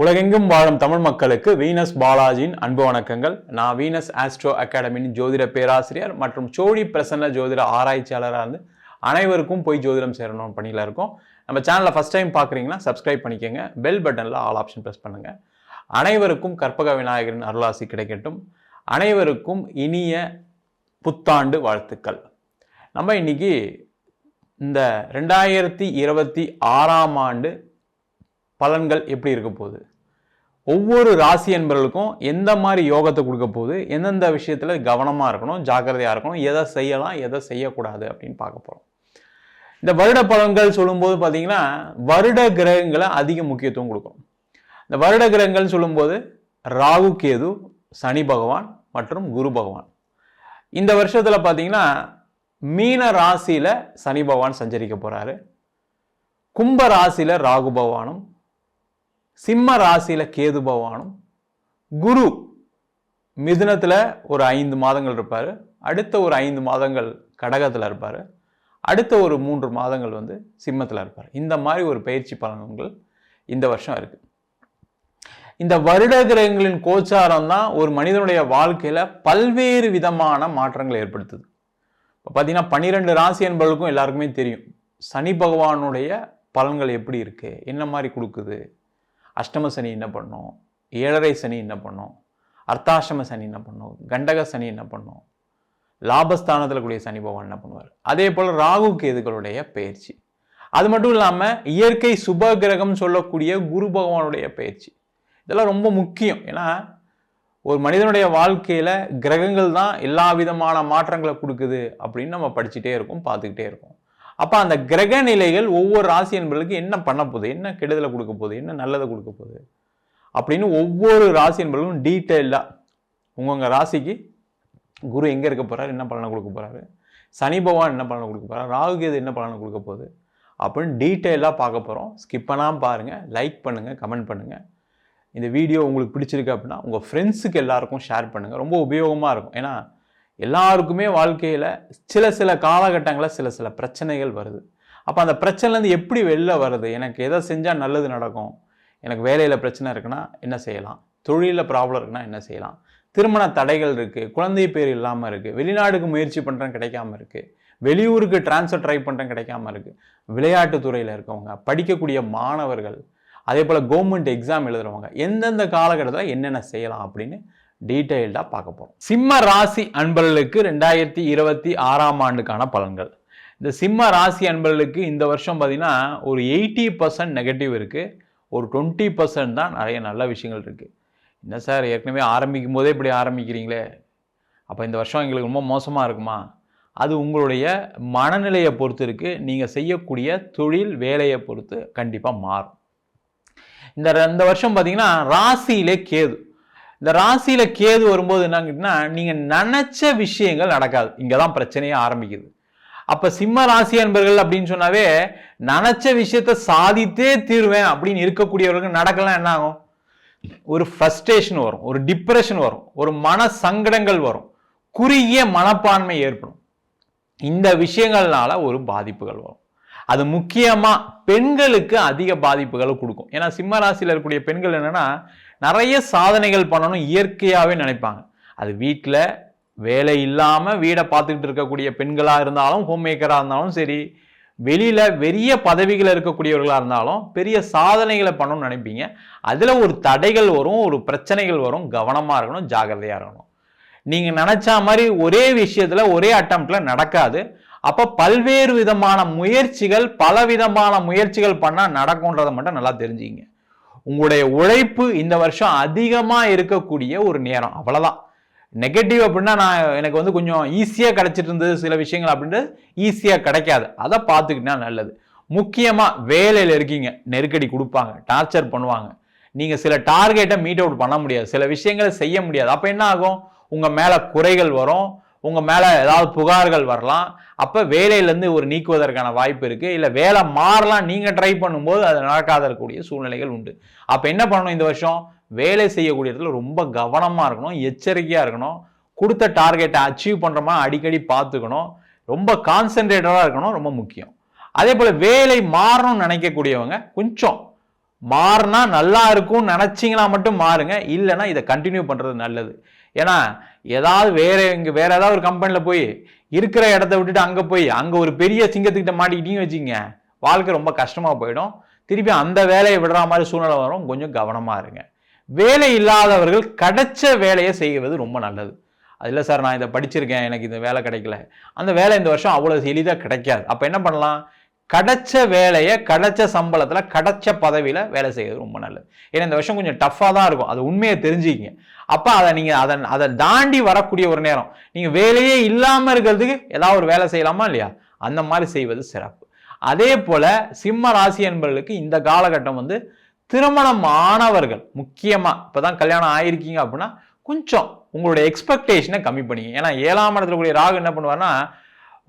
உலகெங்கும் வாழும் தமிழ் மக்களுக்கு வீனஸ் பாலாஜியின் அன்பு வணக்கங்கள். நான் வீனஸ் ஆஸ்ட்ரோ அகாடமியின் ஜோதிட பேராசிரியர் மற்றும் சோழி பிரசன்ன ஜோதிட ஆராய்ச்சியாளராக இருந்து அனைவருக்கும் போய் ஜோதிடம் சேரணும் பணியில் இருக்கோம். நம்ம சேனலில் ஃபஸ்ட் டைம் பார்க்குறீங்கன்னா சப்ஸ்கிரைப் பண்ணிக்கோங்க. பெல் பட்டனில் ஆல் ஆப்ஷன் ப்ரெஸ் பண்ணுங்கள் அனைவருக்கும் கற்பக விநாயகரின் அருளாசி கிடைக்கட்டும். அனைவருக்கும் இனிய புத்தாண்டு வாழ்த்துக்கள். நம்ம இன்னைக்கு இந்த ரெண்டாயிரத்தி இருபத்தி ஆறாம் ஆண்டு பலன்கள் எப்படி இருக்க போகுது? ஒவ்வொரு ராசி என்பவர்களுக்கும் எந்த மாதிரி யோகத்தை கொடுக்க போகுது? எந்தெந்த விஷயத்தில் கவனமாக இருக்கணும் ஜாக்கிரதையாக இருக்கணும் எதை செய்யலாம் எதை செய்யக்கூடாது அப்படின்னு பார்க்க போகிறோம் இந்த வருட பலன்கள் சொல்லும்போது பார்த்தீங்கன்னா வருட கிரகங்களை அதிக முக்கியத்துவம் கொடுக்கும். இந்த வருட கிரகங்கள் சொல்லும்போது ராகு கேது சனி பகவான் மற்றும் குரு பகவான். இந்த வருஷத்தில் பார்த்தீங்கன்னா மீன ராசியில் சனி பகவான் சஞ்சரிக்க போகிறாரு கும்ப ராசியில் ராகு பகவானும் சிம்ம ராசியில் கேது பகவானும் குரு மிதுனத்தில் ஒரு ஐந்து மாதங்கள் இருப்பார். அடுத்த ஒரு ஐந்து மாதங்கள் கடகத்தில் இருப்பார். அடுத்த ஒரு மூன்று மாதங்கள் வந்து சிம்மத்தில் இருப்பார். இந்த மாதிரி ஒரு பயிற்சி பலன்கள் இந்த வருஷம் இருக்குது இந்த வருட கிரகங்களின் கோச்சாரம் தான் ஒரு மனிதனுடைய வாழ்க்கையில் பல்வேறு விதமான மாற்றங்களை ஏற்படுத்துது. இப்போ பார்த்தீங்கன்னா பன்னிரெண்டு ராசி என்பவர்களுக்கும் எல்லாருக்குமே தெரியும். சனி பகவானுடைய பலன்கள் எப்படி இருக்குது என்ன மாதிரி கொடுக்குது? அஷ்டம சனி என்ன பண்ணும்? ஏழரை சனி என்ன பண்ணும்? அர்த்தாஷ்டம சனி என்ன பண்ணும்? கண்டக சனி என்ன பண்ணும்? லாபஸ்தானத்தில் கூடிய சனி பகவான் என்ன பண்ணுவார்? அதே போல் ராகு கேதுகளுடைய பயிற்சி. அது மட்டும் இல்லாமல் இயற்கை சுப கிரகம் சொல்லக்கூடிய குரு பகவானுடைய பயிற்சி. இதெல்லாம் ரொம்ப முக்கியம். ஏன்னா ஒரு மனிதனுடைய வாழ்க்கையில் கிரகங்கள் தான் எல்லா விதமான மாற்றங்களை கொடுக்குது அப்படின்னு நம்ம படிச்சுட்டே இருக்கோம் பார்த்துக்கிட்டே இருக்கோம். அப்போ அந்த கிரக நிலைகள் ஒவ்வொரு ராசி என்பதற்கு என்ன பண்ண போகுது? என்ன கெடுதலை கொடுக்க போகுது? என்ன நல்லதை கொடுக்க போகுது? அப்படின்னு ஒவ்வொரு ராசி என்பர்களும் டீட்டெயிலாக உங்கள் ராசிக்கு குரு எங்கே இருக்க போகிறார் என்ன பலனை கொடுக்க போகிறாரு சனி பகவான் என்ன பலனை கொடுக்க போகிறார் ராகுகேது என்ன பலனை கொடுக்க போகுது? அப்படின்னு டீட்டெயிலாக பார்க்க போகிறோம் ஸ்கிப் பண்ணாமல் பாருங்கள் லைக் பண்ணுங்கள் கமெண்ட் பண்ணுங்கள் இந்த வீடியோ உங்களுக்கு பிடிச்சிருக்கு அப்படின்னா உங்கள் ஃப்ரெண்ட்ஸுக்கு எல்லாருக்கும் ஷேர் பண்ணுங்கள் ரொம்ப உபயோகமாக இருக்கும். ஏன்னா எல்லாருக்குமே வாழ்க்கையில் சில சில காலகட்டங்களில் சில சில பிரச்சனைகள் வருது. அப்போ அந்த பிரச்சனைலேருந்து எப்படி வெளில வருது எனக்கு எதை செஞ்சால் நல்லது நடக்கும்? எனக்கு வேலையில் பிரச்சனை இருக்குன்னா என்ன செய்யலாம்? தொழிலில் ப்ராப்ளம் இருக்குன்னா என்ன செய்யலாம்? திருமண தடைகள் இருக்குது குழந்தை பேர் இல்லாமல் இருக்குது வெளிநாடுக்கு முயற்சி பண்ணுறேன் கிடைக்காம இருக்குது வெளியூருக்கு டிரான்ஸ்ஃபர் ட்ரை பண்ணுறேன் கிடைக்காம இருக்குது விளையாட்டு துறையில் இருக்கவங்க படிக்கக்கூடிய மாணவர்கள் அதே போல் கவர்மெண்ட் எக்ஸாம் எழுதுகிறவங்க எந்தெந்த காலகட்டத்தில் என்னென்ன செய்யலாம் அப்படின்னு டீட்டெயில்டாக பார்க்க போகிறோம் சிம்ம ராசி அன்பர்களுக்கு ரெண்டாயிரத்தி இருபத்தி ஆறாம் ஆண்டுக்கான பலன்கள். இந்த சிம்ம ராசி அன்பர்களுக்கு இந்த வருஷம் பார்த்தீங்கன்னா ஒரு எயிட்டி பர்சன்ட் நெகட்டிவ் இருக்குது ஒரு டுவெண்ட்டி பர்சன்ட் தான் நிறைய நல்ல விஷயங்கள் இருக்குது என்ன சார் ஏற்கனவே ஆரம்பிக்கும் போதே இப்படி ஆரம்பிக்கிறீங்களே? அப்போ இந்த வருஷம் எங்களுக்கு ரொம்ப மோசமாக இருக்குமா? அது உங்களுடைய மனநிலையை பொறுத்து இருக்குது நீங்கள் செய்யக்கூடிய தொழில் வேலையை பொறுத்து கண்டிப்பாக மாறும். இந்த இந்த வருஷம் பார்த்தீங்கன்னா ராசியிலே கேது. இந்த ராசியில கேது வரும்போது என்னங்கன்னா நீங்க நினைச்ச விஷயங்கள் நடக்காது. இங்கதான் பிரச்சனையே ஆரம்பிக்குது. அப்ப சிம்ம ராசி அன்பர்கள் அப்படின்னு சொன்னாவே நினைச்ச விஷயத்த சாதித்தே தீர்வேன் அப்படின்னு இருக்கக்கூடியவர்களுக்கு நடக்கலாம் என்ன ஆகும்? ஒரு ஃப்ரஸ்ட்ரேஷன் வரும் ஒரு டிப்ரெஷன் வரும் ஒரு மன சங்கடங்கள் வரும் குறுகிய மனப்பான்மை ஏற்படும். இந்த விஷயங்கள்னால ஒரு பாதிப்புகள் வரும். அது முக்கியமா பெண்களுக்கு அதிக பாதிப்புகளை கொடுக்கும். ஏன்னா சிம்ம ராசியில் இருக்கக்கூடிய பெண்கள் என்னன்னா நிறைய சாதனைகள் பண்ணணும் இயற்கையாகவே நினைப்பாங்க. அது வீட்டில் வேலை இல்லாமல் வீடை பார்த்துக்கிட்டு இருக்கக்கூடிய பெண்களாக இருந்தாலும் ஹோம் மேக்கராக இருந்தாலும் சரி வெளியில் பெரிய பதவிகள் இருக்கக்கூடியவர்களாக இருந்தாலும் பெரிய சாதனைகளை பண்ணணும்னு நினைப்பீங்க. அதில் ஒரு தடைகள் வரும் ஒரு பிரச்சனைகள் வரும். கவனமாக இருக்கணும் ஜாகிரதையாக இருக்கணும். நீங்கள் நினச்சா மாதிரி ஒரே விஷயத்தில் ஒரே அட்டம்ப்ட்ல நடக்காது. அப்போ பல்வேறு விதமான முயற்சிகள் பல விதமான முயற்சிகள் பண்ணால் நடக்கும்ன்றதை மட்டும் நல்லா தெரிஞ்சுக்கிங்க. உங்களுடைய உழைப்பு இந்த வருஷம் அதிகமாக இருக்கக்கூடிய ஒரு நேரம். அவ்வளோதான் நெகட்டிவ் அப்படின்னா நான் எனக்கு வந்து கொஞ்சம் ஈஸியாக கிடைச்சிட்டு இருந்தது சில விஷயங்கள் அப்படின்றது ஈஸியாக கிடைக்காது. அதை பார்த்துக்கிட்டா நல்லது. முக்கியமாக வேலையில் இருக்கீங்க. நெருக்கடி கொடுப்பாங்க. டார்ச்சர் பண்ணுவாங்க. நீங்கள் சில டார்கெட்டை மீட் அவுட் பண்ண முடியாது. சில விஷயங்களை செய்ய முடியாது. அப்போ என்ன ஆகும்? உங்கள் மேலே குறைகள் வரும். உங்கள் மேலே ஏதாவது புகார்கள் வரலாம். அப்போ வேலையிலேருந்து ஒரு நீக்குவதற்கான வாய்ப்பு இருக்குது இல்லை வேலை மாறலாம் நீங்கள் ட்ரை பண்ணும்போது அது நடக்காத இருக்கக்கூடிய சூழ்நிலைகள் உண்டு. அப்போ என்ன பண்ணணும் இந்த வருஷம்? வேலை செய்யக்கூடிய இடத்துல ரொம்ப கவனமாக இருக்கணும் எச்சரிக்கையாக இருக்கணும். கொடுத்த டார்கெட்டை அச்சீவ் பண்ணுறோமா அடிக்கடி பார்த்துக்கணும். ரொம்ப கான்சென்ட்ரேட்டடாக இருக்கணும் ரொம்ப முக்கியம். அதே போல் வேலை மாறணும்னு நினைக்கக்கூடியவங்க கொஞ்சம் மாறினா நல்லா இருக்கும்னு நினச்சிங்கன்னா மட்டும் மாறுங்க. இல்லைன்னா இதை கண்டினியூ பண்ணுறது நல்லது. ஏன்னா ஏதாவது வேறு இங்கே வேறு ஏதாவது ஒரு கம்பெனியில் போய் இருக்கிற இடத்த விட்டுட்டு அங்கே போய் அங்கே ஒரு பெரிய சிங்கத்துக்கிட்ட மாட்டிக்கிட்டீங்கன்னு வச்சுங்க வாழ்க்கை ரொம்ப கஷ்டமாக போயிடும். திருப்பி அந்த வேலையை விடுற மாதிரி சூழ்நிலை வரும். கொஞ்சம் கவனமாக இருங்க. வேலை இல்லாதவர்கள் கிடைச்ச வேலையை செய்வது ரொம்ப நல்லது. அது இல்லை சார் நான் இதை படிச்சிருக்கேன் எனக்கு இந்த வேலை கிடைக்கல. அந்த வேலை இந்த வருஷம் அவ்வளோ எளிதாக கிடைக்காது. அப்போ என்ன பண்ணலாம்? கிடைச்ச வேலையை கிடைச்ச சம்பளத்தில் கிடைச்ச பதவியில் வேலை செய்யறது ரொம்ப நல்லது. ஏன்னா இந்த வருஷம் கொஞ்சம் டஃப்பாக தான் இருக்கும். அது உண்மையை தெரிஞ்சுக்கிங்க. அப்போ அதை நீங்கள் அதை அதை தாண்டி வரக்கூடிய ஒரு நேரம். நீங்கள் வேலையே இல்லாமல் இருக்கிறதுக்கு ஏதாவது ஒரு வேலை செய்யலாமா இல்லையா? அந்த மாதிரி செய்வது சிறப்பு. அதே போல் சிம்ம ராசி என்பவர்களுக்கு இந்த காலகட்டம் வந்து திருமணம் ஆனவர்கள் முக்கியமாக இப்போ தான் கல்யாணம் ஆயிருக்கீங்க அப்படின்னா கொஞ்சம் உங்களுடைய எக்ஸ்பெக்டேஷனை கம்மி பண்ணிங்க ஏன்னா ஏழாம் இடத்துல கூடிய ராகு என்ன பண்ணுவார்னா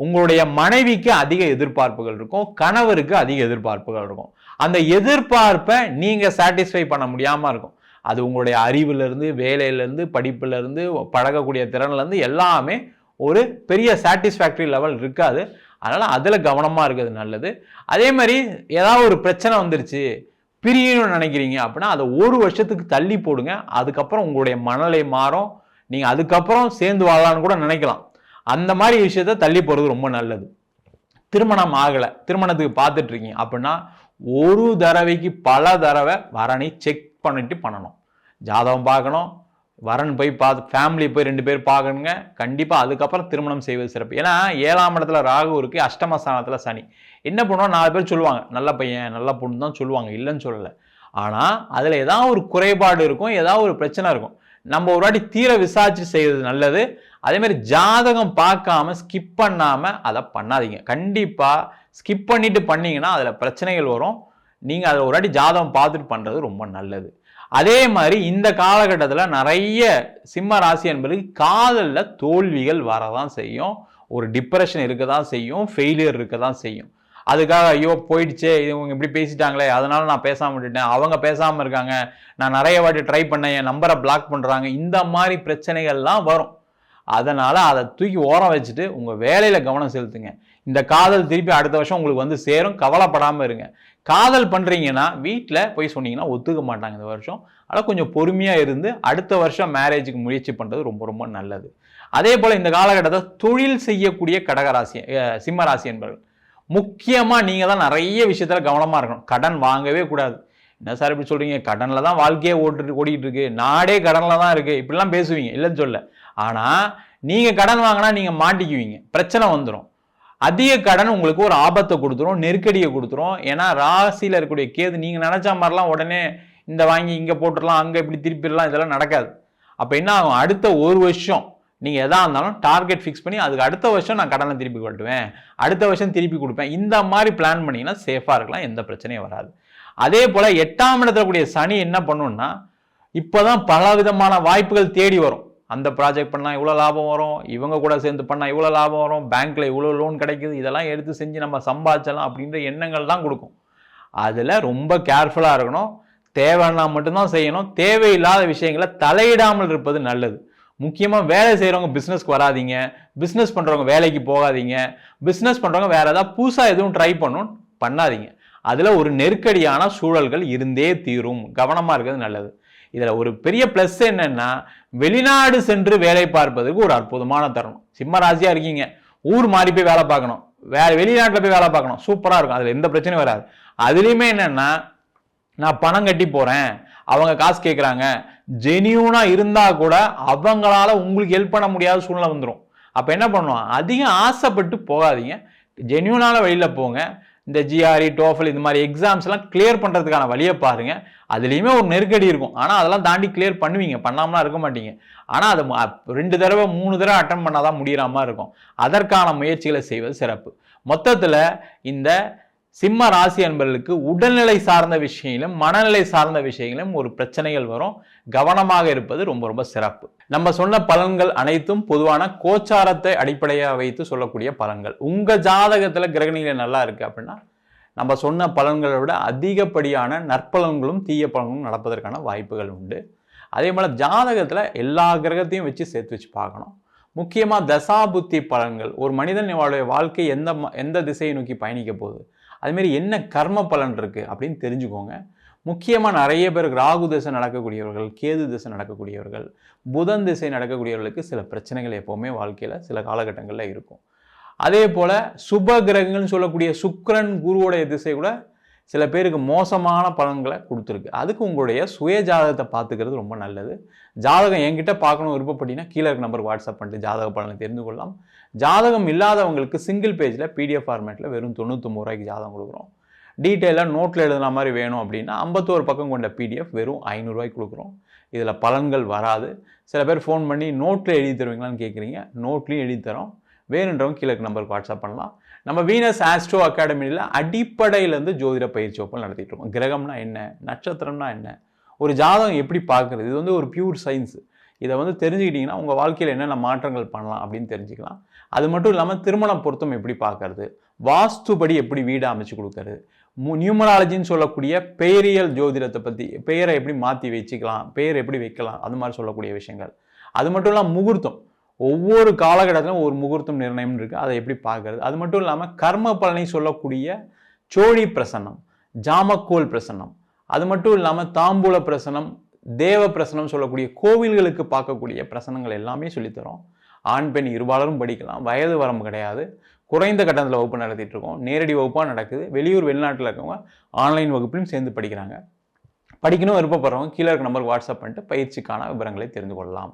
உங்களுடைய மனைவிக்கு அதிக எதிர்பார்ப்புகள் இருக்கும் கணவருக்கு அதிக எதிர்பார்ப்புகள் இருக்கும். அந்த எதிர்பார்ப்பை நீங்கள் சாட்டிஸ்ஃபை பண்ண முடியாமல் இருக்கும். அது உங்களுடைய அறிவுலேருந்து வேலையிலேருந்து படிப்புலேருந்து பழகக்கூடிய திறன்லேருந்து எல்லாமே ஒரு பெரிய சாட்டிஸ்ஃபேக்டரி லெவல் இருக்காது. அதனால் அதில் கவனமாக இருக்கிறது நல்லது. அதே மாதிரி ஏதாவது ஒரு பிரச்சனை வந்துருச்சு பிரியணும்னு நினைக்கிறீங்க அப்படின்னா அதை ஒரு வருஷத்துக்கு தள்ளி போடுங்க. அதுக்கப்புறம் உங்களுடைய மனநிலை மாறும். நீங்கள் அதுக்கப்புறம் சேர்ந்து வாழலான்னு கூட நினைக்கலாம். அந்த மாதிரி விஷயத்த தள்ளி போகிறது ரொம்ப நல்லது. திருமணம் ஆகலை. திருமணத்துக்கு பார்த்துட்டு இருக்கீங்க அப்படின்னா ஒரு தடவைக்கு பல தடவை வரனை செக் பண்ணிட்டு பண்ணணும். ஜாதகம் பார்க்கணும். வரன் போய் பார்த்து ஃபேமிலி போய் ரெண்டு பேர் பார்க்கணுங்க. கண்டிப்பாக அதுக்கப்புறம் திருமணம் செய்வது சிறப்பு. ஏன்னா ஏழாம் இடத்துல ராகு இருக்குது அஷ்டம ஸ்தானத்தில் சனி. என்ன பண்ணுவோம்? நாலு பேர் சொல்லுவாங்க. நல்ல பையன் நல்ல பொண்ணு தான் சொல்லுவாங்க. இல்லைன்னு சொல்லலை. ஆனால் அதில் ஏதாவது ஒரு குறைபாடு இருக்கும் ஏதாவது ஒரு பிரச்சனை இருக்கும். நம்ம ஒரு வாட்டி தீர விசாரிச்சு செய்வது நல்லது. அதே மாதிரி ஜாதகம் பார்க்காம ஸ்கிப் பண்ணாமல் அதை பண்ணாதீங்க. கண்டிப்பாக ஸ்கிப் பண்ணிட்டு பண்ணீங்கன்னா அதில் பிரச்சனைகள் வரும். நீங்கள் அதில் ஒரு வாட்டி ஜாதகம் பார்த்துட்டு பண்ணுறது ரொம்ப நல்லது. அதே மாதிரி இந்த காலகட்டத்தில் நிறைய சிம்ம ராசி என்பதுக்கு காதலில் தோல்விகள் வரதான் செய்யும். ஒரு டிப்ரெஷன் இருக்க தான் செய்யும். ஃபெயிலியர் இருக்க தான் செய்யும். அதுக்காக ஐயோ போயிடுச்சே இவங்க இப்படி பேசிட்டாங்களே அதனால நான் பேசாமல் விட்டுட்டேன் அவங்க பேசாமல் இருக்காங்க நான் நிறைய வாட்டி ட்ரை பண்ணேன் என் நம்பரை பிளாக் பண்ணுறாங்க இந்த மாதிரி பிரச்சனைகள்லாம் வரும். அதனால் அதை தூக்கி ஓரம் வச்சுட்டு உங்கள் வேலையில் கவனம் செலுத்துங்க. இந்த காதல் திருப்பி அடுத்த வருஷம் உங்களுக்கு வந்து சேரும். கவலைப்படாமல் இருங்க. காதல் பண்ணுறீங்கன்னா வீட்டில் போய் சொன்னீங்கன்னா ஒத்துக்க மாட்டாங்க இந்த வருஷம். ஆனால் கொஞ்சம் பொறுமையாக இருந்து அடுத்த வருஷம் மேரேஜுக்கு முயற்சி பண்ணுறது ரொம்ப ரொம்ப நல்லது. அதே போல் இந்த காலகட்டத்தில் தொழில் செய்யக்கூடிய கடகராசி சிம்மராசி என்பவர்கள் முக்கியமாக நீங்கள் தான் நிறைய விஷயத்தில் கவனமாக இருக்கணும். கடன் வாங்கவே கூடாது. என்ன சார் இப்படி சொல்கிறீங்க கடனில் தான் வாழ்க்கையே ஓட்டு ஓடிக்கிட்டு இருக்கு. நாடே கடனில் தான் இருக்குது இப்படிலாம் பேசுவீங்க. இல்லைன்னு சொல்ல ஆனால் நீங்கள் கடன் வாங்கினா நீங்கள் மாட்டிக்குவீங்க. பிரச்சனை வந்துடும் அதிக கடன் உங்களுக்கு ஒரு ஆபத்தை கொடுத்துரும் நெருக்கடியை கொடுத்துரும். ஏன்னா ராசியில் இருக்கக்கூடிய கேது நீங்கள் நினச்ச மாதிரிலாம் உடனே இந்த வாங்கி இங்கே போட்டுடலாம் அங்கே இப்படி திருப்பிடலாம் இதெல்லாம் நடக்காது. அப்போ என்ன ஆகும்? அடுத்த ஒரு வருஷம் நீங்கள் எதாக இருந்தாலும் டார்கெட் ஃபிக்ஸ் பண்ணி அதுக்கு அடுத்த வருஷம் நான் கடனை திருப்பி கட்டுவேன். அடுத்த வருஷம் திருப்பி கொடுப்பேன். இந்த மாதிரி பிளான் பண்ணிங்கன்னா சேஃபாக இருக்கலாம் எந்த பிரச்சனையும் வராது. அதே போல் எட்டாம் இடத்துல கூடிய சனி என்ன பண்ணுன்னா இப்போ தான் பல விதமான வாய்ப்புகள் தேடி வரும். அந்த ப்ராஜெக்ட் பண்ணால் இவ்வளோ லாபம் வரும் இவங்க கூட சேர்ந்து பண்ணால் இவ்வளோ லாபம் வரும் பேங்க்கில் இவ்வளோ லோன் கிடைக்குது இதெல்லாம் எடுத்து செஞ்சு நம்ம சம்பாதிச்சலாம் அப்படின்ற எண்ணங்கள் தான் கொடுக்கும். அதில் ரொம்ப கேர்ஃபுல்லாக இருக்கணும். தேவைன்னா மட்டும்தான் செய்யணும். தேவையில்லாத விஷயங்களை தலையிடாமல் இருப்பது நல்லது. முக்கியமாக வேலை செய்கிறவங்க பிஸ்னஸ்க்கு வராதீங்க. பிஸ்னஸ் பண்ணுறவங்க வேலைக்கு போகாதீங்க. பிஸ்னஸ் பண்ணுறவங்க வேறு ஏதாவது புதுசாக எதுவும் ட்ரை பண்ணணும் பண்ணாதீங்க. அதில் ஒரு நெருக்கடியான சூழல்கள் இருந்தே தீரும். கவனமாக இருக்கிறது நல்லது. இதில் ஒரு பெரிய ப்ளஸ் என்னன்னா வெளிநாடு சென்று வேலை பார்ப்பதற்கு ஒரு அற்புதமான தருணம். சிம்ம ராசியாக இருக்கீங்க. ஊர் மாறி போய் வேலை பார்க்கணும். வேற வெளிநாட்டில் போய் வேலை பார்க்கணும். சூப்பராக இருக்கும். அதில் எந்த பிரச்சனையும் வராது. அதுலேயுமே என்னென்னா நான் பணம் கட்டி போகிறேன் அவங்க காசு கேட்குறாங்க ஜெனியூனாக இருந்தால் கூட அவங்களால உங்களுக்கு ஹெல்ப் பண்ண முடியாத சூழ்நிலை வந்துடும் அப்போ என்ன பண்ணுவோம்? அதிகம் ஆசைப்பட்டு போகாதீங்க. ஜெனியூனான வழியில் போங்க. இந்த ஜிஆர்இ டோஃபல் இந்த மாதிரி எக்ஸாம்ஸ்லாம் கிளியர் பண்ணுறதுக்கான வழியை பாருங்கள் அதுலேயுமே ஒரு நெருக்கடி இருக்கும். ஆனால் அதெல்லாம் தாண்டி கிளியர் பண்ணுவீங்க. பண்ணாமலாம் இருக்க மாட்டீங்க. ஆனால் அது ம- ரெண்டு தடவை மூணு தடவை அட்டன் பண்ணால் தான் முடிகிற மாதிரி இருக்கும். அதற்கான முயற்சிகளை செய்வது சிறப்பு. மொத்தத்தில் இந்த சிம்ம ராசி அன்பர்களுக்கு உடல்நிலை சார்ந்த விஷயங்களும் மனநிலை சார்ந்த விஷயங்களும் ஒரு பிரச்சனைகள் வரும். கவனமாக இருப்பது ரொம்ப ரொம்ப சிறப்பு. நம்ம சொன்ன பலன்கள் அனைத்தும் பொதுவான கோச்சாரத்தை அடிப்படையாக வைத்து சொல்லக்கூடிய பலன்கள். உங்கள் ஜாதகத்தில் கிரகணிகள் நல்லா இருக்குது அப்படின்னா நம்ம சொன்ன பலன்களை விட அதிகப்படியான நற்பலன்களும் தீய பலன்களும் நடப்பதற்கான வாய்ப்புகள் உண்டு. அதே போல் ஜாதகத்தில் எல்லா கிரகத்தையும் வச்சு சேர்த்து வச்சு பார்க்கணும். முக்கியமாக தசாபுத்தி பலன்கள். ஒரு மனிதனுடைய வாழ்க்கை எந்த ம- எந்த திசையை நோக்கி பயணிக்க போகுது? அதுமாரி என்ன கர்ம பலன் இருக்குது அப்படின்னு தெரிஞ்சுக்கோங்க. முக்கியமாக நிறைய பேருக்கு ராகு திசை நடக்கக்கூடியவர்கள் கேது திசை நடக்கக்கூடியவர்கள் புதன் திசை நடக்கக்கூடியவர்களுக்கு சில பிரச்சனைகள் எப்போவுமே வாழ்க்கையில் சில காலகட்டங்களில் இருக்கும். அதே போல் சுப கிரகங்கள்னு சொல்லக்கூடிய சுக்கரன் குருவோடைய திசை கூட சில பேருக்கு மோசமான பலன்களை கொடுத்துருக்கு. அதுக்கு உங்களுடைய சுய ஜாதகத்தை பார்த்துக்கிறது ரொம்ப நல்லது. ஜாதகம் என்கிட்ட பார்க்கணும் விருப்பப்பட்டீங்கன்னா கீழே இருக்க நம்பருக்கு வாட்ஸ்அப் பண்ணிட்டு ஜாதக பலனை தெரிந்து கொள்ளலாம். ஜாதகம் இல்லாதவங்களுக்கு சிங்கிள் பேஜில் பிடிஎஃப் ஃபார்மேட்டில் வெறும் தொண்ணூற்றொம்பது ரூபாய்க்கு ஜாதகம் கொடுக்குறோம். டீட்டெயிலாக நோட்டில் எழுதுன மாதிரி வேணும் அப்படின்னா ஐம்பத்தோரு பக்கம் கொண்ட பிடிஎஃப் வெறும் ஐநூறுரூவாய்க்கு கொடுக்குறோம். இதில் பலன்கள் வராது. சில பேர் ஃபோன் பண்ணி நோட்டில் எழுதி தருவீங்களான்னு கேட்குறீங்க நோட்லேயும் எழுதி தரோம். வேணுன்றவங்க கீழே நம்பருக்கு வாட்ஸ்அப் பண்ணலாம். நம்ம வீனஸ் ஆஸ்ட்ரோ அகாடமியில் அடிப்படையிலேருந்து ஜோதிட பயிற்சி வகுப்பு நடத்திட்டு இருக்கோம். கிரகம்னா என்ன? நட்சத்திரம்னா என்ன? ஒரு ஜாதகம் எப்படி பார்க்குறது? இது வந்து ஒரு பியூர் சயின்ஸ் இதை வந்து தெரிஞ்சுக்கிட்டிங்கன்னா உங்கள் வாழ்க்கையில் என்னென்ன மாற்றங்கள் பண்ணலாம் அப்படின்னு தெரிஞ்சுக்கலாம். அது மட்டும் இல்லாமல் திருமண பொருத்தம் எப்படி பார்க்கறது? வாஸ்துபடி எப்படி வீடு அமைச்சு கொடுக்கறது? நியூமராலஜின்னு சொல்லக்கூடிய பெயரியல் ஜோதிடத்தை பற்றி பெயரை எப்படி மாற்றி வச்சுக்கலாம் பெயர் எப்படி வைக்கலாம் அது மாதிரி சொல்லக்கூடிய விஷயங்கள். அது மட்டும் இல்லாமல் முகூர்த்தம். ஒவ்வொரு காலகட்டத்திலும் ஒரு முகூர்த்தம் நிர்ணயம் இருக்குது அதை எப்படி பார்க்கறது? அது மட்டும் இல்லாமல் கர்ம பலனை சொல்லக்கூடிய சோழி பிரசன்னம் ஜாமக்கோல் பிரசன்னம் அது மட்டும் இல்லாமல் தாம்பூல பிரசனம் தேவ பிரசனம் சொல்லக்கூடிய கோவில்களுக்கு பார்க்கக்கூடிய பிரசனங்கள் எல்லாமே சொல்லித்தரோம் ஆண் பெண் இருபாலரும் படிக்கலாம். வயது வரம்பு கிடையாது. குறைந்த கட்டணத்தில் வகுப்பு நடத்திட்டு இருக்கோம். நேரடி வகுப்பாக நடக்குது. வெளியூர் வெளிநாட்டில் இருக்கவங்க ஆன்லைன் வகுப்பிலும் சேர்ந்து படிக்கிறாங்க. படிக்கணும் விருப்பப்படுறவங்க கீழே இருக்க நம்பருக்கு வாட்ஸ்அப் பண்ணிட்டு பயிற்சிக்கான விவரங்களை தெரிந்து கொள்ளலாம்.